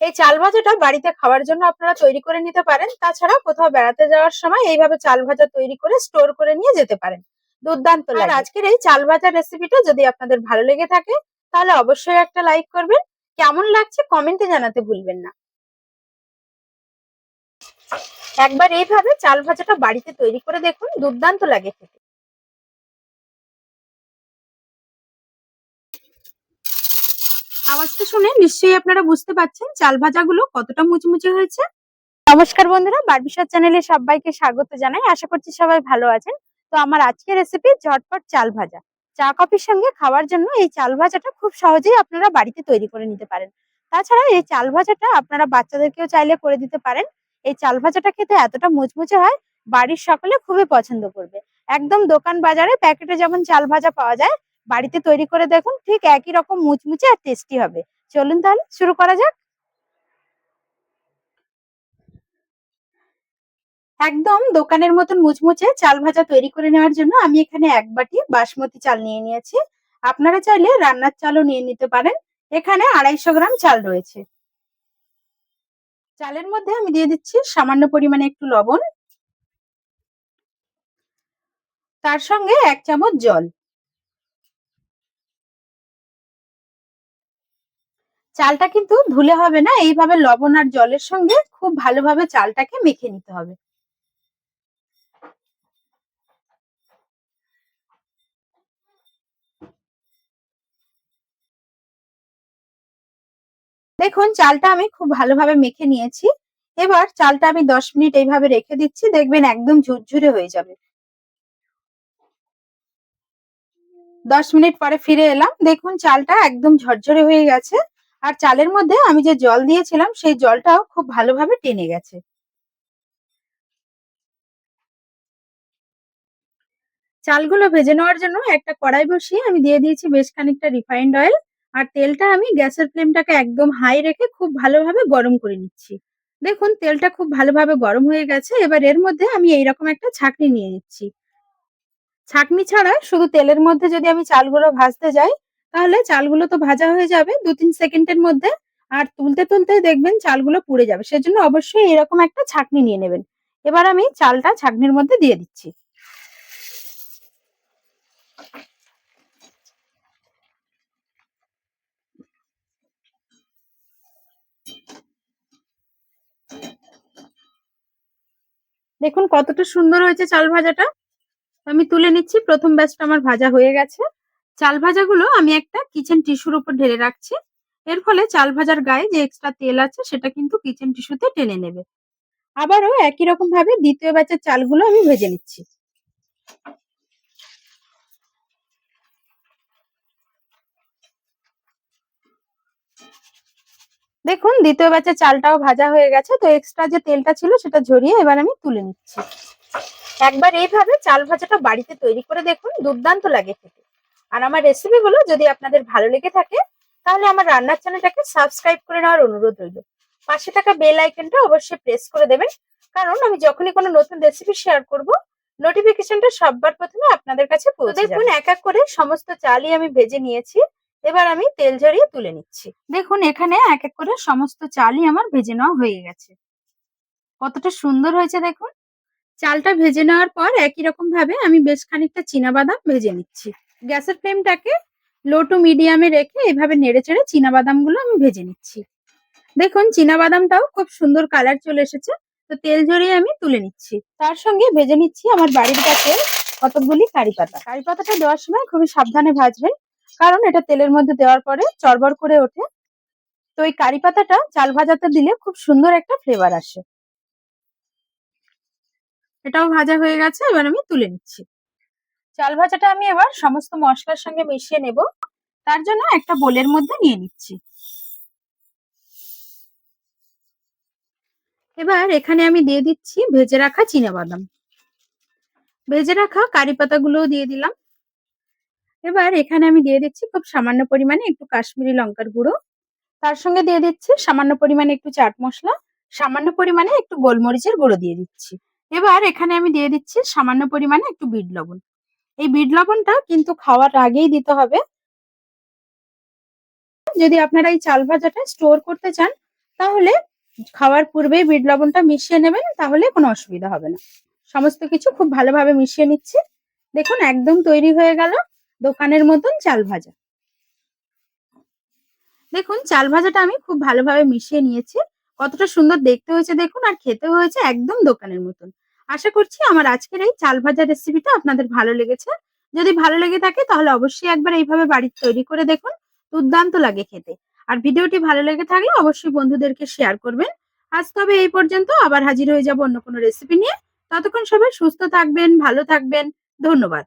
এই চাল ভাজাটা বাড়িতে খাওয়ার জন্য আপনারা তৈরি করে নিতে পারেন। তাছাড়া কোথাও বেড়াতে যাওয়ার সময় এইভাবে চাল ভাজা তৈরি করে স্টোর করে নিয়ে যেতে পারেন। দুর্দান্ত আর আজকের এই চাল ভাজার রেসিপিটা যদি আপনাদের ভালো লেগে থাকে তাহলে অবশ্যই একটা লাইক করবেন। কেমন লাগছে কমেন্টে জানাতে ভুলবেন না। একবার এইভাবে চাল ভাজাটা বাড়িতে তৈরি করে দেখুন দুর্দান্ত লাগে খেতে। আওয়াজটা শুনে নিশ্চয়ই আপনারা বুঝতে পারছেন চাল ভাজাগুলো কতটা মুচমুচে হয়েছে। নমস্কার বন্ধুরা বারবিশার চ্যানেলে সবাইকে স্বাগত জানাই। আশা করছি সবাই ভালো আছেন। তো আমার আজকের রেসিপি ঝটপট চাল ভাজা। চা কফির সঙ্গে খাওয়ার জন্য এই চাল ভাজাটা খুব সহজেই আপনারা বাড়িতে তৈরি করে নিতে পারেন। তাছাড়া এই চাল ভাজাটা আপনারা বাচ্চাদেরকেও চাইলে করে দিতে পারেন। এই চাল ভাজাটা খেতে এতটা মুচমুচে হয়, বাড়ির সকলে খুবই পছন্দ করবে। একদম দোকান বাজারে প্যাকেটে যেমন চাল ভাজা পাওয়া যায় বাড়িতে তৈরি করে দেখুন, ঠিক একই রকম মুচমুচে আর টেস্টি হবে। চলুন তাহলে, শুরু করা যাক। একদম দোকানের মতন মুচমুচে চাল ভাজা তৈরি করে নেওয়ার জন্য আমি এখানে এক বাটি বাসমতি চাল নিয়ে নিয়েছি। আপনারা চাইলে রান্নার চালও নিয়ে নিতে পারেন। এখানে আড়াইশো গ্রাম চাল রয়েছে। চালের মধ্যে আমি দিয়ে দিচ্ছি সামান্য পরিমাণে একটু লবণ। তার সঙ্গে এক চামচ জল। চালটা কিন্তু ধুলে হবে না, এইভাবে লবণ আর জলের সঙ্গে খুব ভালোভাবে চালটাকে মেখে নিতে হবে। দেখুন, চালটা আমি খুব ভালোভাবে মেখে নিয়েছি। এবার চালটা আমি দশ মিনিট এইভাবে রেখে দিচ্ছি, দেখবেন একদম ঝুরঝুরে হয়ে যাবে। দশ মিনিট পরে ফিরে এলাম, দেখুন চালটা একদম ঝরঝরে হয়ে গেছে। আর চালের মধ্যে আমি যে জল দিয়েছিলাম, সেই জলটাও খুব ভালোভাবে টেনে গেছে। চালগুলো ভেজে নেওয়ার জন্য একটা কড়াই বসিয়ে আমি দিয়ে দিয়েছি বেশ খানিকটা রিফাইন্ড অয়েল আর তেলটা আমি গ্যাসের ফ্লেমটাকে একদম হাই রেখে খুব ভালোভাবে গরম করে নিচ্ছি। দেখুন, তেলটা খুব ভালোভাবে গরম হয়ে গেছে, এবার এর মধ্যে আমি এইরকম একটা ছাকনি নিয়ে নিচ্ছি। ছাকনি ছাড়া শুধু তেলের মধ্যে যদি আমি চালগুলো ভাজতে যাই তাহলে চালগুলো তো ভাজা হয়ে যাবে দু তিন সেকেন্ডের মধ্যে। আর তুলতে তুলতে দেখবেন চালগুলো পুড়ে যাবে। সেজন্য অবশ্যই এরকম একটা ছাকনি নিয়ে নেবেন। এবার আমি চালটা ছাকনির মধ্যে দিয়ে দিচ্ছি। দেখুন কতটা সুন্দর হয়েছে চাল ভাজাটা। আমি তুলে নিচ্ছি। প্রথম ব্যাচটা আমার ভাজা হয়ে গেছে। চাল ভাজাগুলো আমি একটা কিচেন টিস্যুর উপর ঢেলে রাখছি। এর ফলে চাল ভাজার গায়ে যে এক্সট্রা তেল আছে সেটা কিন্তু কিচেন টিস্যুতে টেনে নেবে। আবারও একই রকম ভাবে দ্বিতীয় ব্যাচের চালগুলো আমি ভেজে নিচ্ছি। দেখুন, দ্বিতীয় ব্যাচের চালটাও ভাজা হয়ে গেছে, তো এক্সট্রা যে তেলটা ছিল সেটা ঝরিয়ে এবার আমি তুলে নিচ্ছি। একবার এইভাবে চাল ভাজাটা বাড়িতে তৈরি করে দেখুন, দুর্দান্ত লাগে খেতে। আর আমার রেসিপিগুলো যদি আপনাদের ভালো লেগে থাকে তাহলে আমার রান্নার চ্যানেলটাকে সাবস্ক্রাইব করে নেওয়ার অনুরোধ রইল। পাশে থাকা বেল আইকনটা অবশ্যই প্রেস করে দেবেন কারণ আমি যখনই কোনো নতুন রেসিপি শেয়ার করব নোটিফিকেশনটা সববার প্রথমে আপনাদের কাছে পৌঁছে দেখুন এক এক করে সমস্ত চালই আমি ভেজে নিয়েছি এবার আমি তেল ঝরিয়ে তুলে নিচ্ছি। দেখুন এখানে এক এক করে সমস্ত চালই আমার ভেজে নেওয়া হয়ে গেছে। কতটা সুন্দর হয়েছে দেখুন। চালটা ভেজে নেওয়ার পর একই রকম ভাবে আমি বেশ খানিকটা বাদাম ভেজে নিচ্ছি। গ্যাসের ফ্লেমটাকে লো টু মিডিয়ামে রেখে এভাবে নেড়ে চেড়ে গুলো আমি ভেজে নিচ্ছি। দেখুন বাদামটাও খুব সুন্দর কালার চলে এসেছে। তো তেল ঝরিয়ে আমি তুলে নিচ্ছি। তার সঙ্গে ভেজে নিচ্ছি আমার বাড়ির কাছে কতগুলি কারি পাতা। কারি পাতাটা দেওয়ার সময় খুবই সাবধানে ভাজবেন, কারণ এটা তেলের মধ্যে দেওয়ার পরে চড়বড় করে ওঠে। তো এই কারি পাতাটা চাল ভাজাতে দিলে খুব সুন্দর একটা ফ্লেভার আসে। এটাও ভাজা হয়ে গেছে, এবার আমি তুলে নিচ্ছি। চাল ভাজাটা আমি এবার সমস্ত মশলার সঙ্গে মিশিয়ে নেব। তার জন্য একটা বোলের মধ্যে নিয়ে নিচ্ছি। এবার এখানে আমি দিয়ে দিচ্ছি ভেজে রাখা বাদাম ভেজে রাখা কারি পাতাগুলোও দিয়ে দিলাম। এবার এখানে আমি দিয়ে দিচ্ছি খুব সামান্য পরিমাণে একটু কাশ্মীরি লঙ্কার গুঁড়ো। তার সঙ্গে দিয়ে দিচ্ছি সামান্য পরিমাণে একটু চাট মশলা, সামান্য পরিমাণে একটু গোলমরিচের গুঁড়ো দিয়ে দিচ্ছি। এবার এখানে আমি দিয়ে দিচ্ছি সামান্য পরিমাণে একটু বিট লবণ। এই বিট লবণটা কিন্তু খাওয়ার আগেই দিতে হবে। যদি আপনারা এই চাল ভাজাটা স্টোর করতে চান, তাহলে খাওয়ার পূর্বেই বিট লবণটা মিশিয়ে নেবেন, তাহলে কোনো অসুবিধা হবে না। সমস্ত কিছু খুব ভালোভাবে মিশিয়ে নিচ্ছি। দেখুন, একদম তৈরি হয়ে গেল দোকানের মতন চাল ভাজা। দেখুন, চাল ভাজাটা আমি খুব ভালোভাবে মিশিয়ে নিয়েছি। কতটা সুন্দর দেখতে হয়েছে দেখুন আর খেতে হয়েছে একদম দোকানের মতন। আশা করছি আমার আজকের এই চাল ভাজা রেসিপিটা আপনাদের ভালো লেগেছে। যদি ভালো লেগে থাকে তাহলে অবশ্যই একবার এইভাবে বাড়িতে তৈরি করে দেখুন, দুর্দান্ত লাগে খেতে। আর ভিডিওটি ভালো লেগে থাকলে অবশ্যই বন্ধুদেরকে শেয়ার করবেন। আজ তবে এই পর্যন্ত, আবার হাজির হয়ে যাব অন্য কোনো রেসিপি নিয়ে। ততক্ষণ সবাই সুস্থ থাকবেন, ভালো থাকবেন। ধন্যবাদ।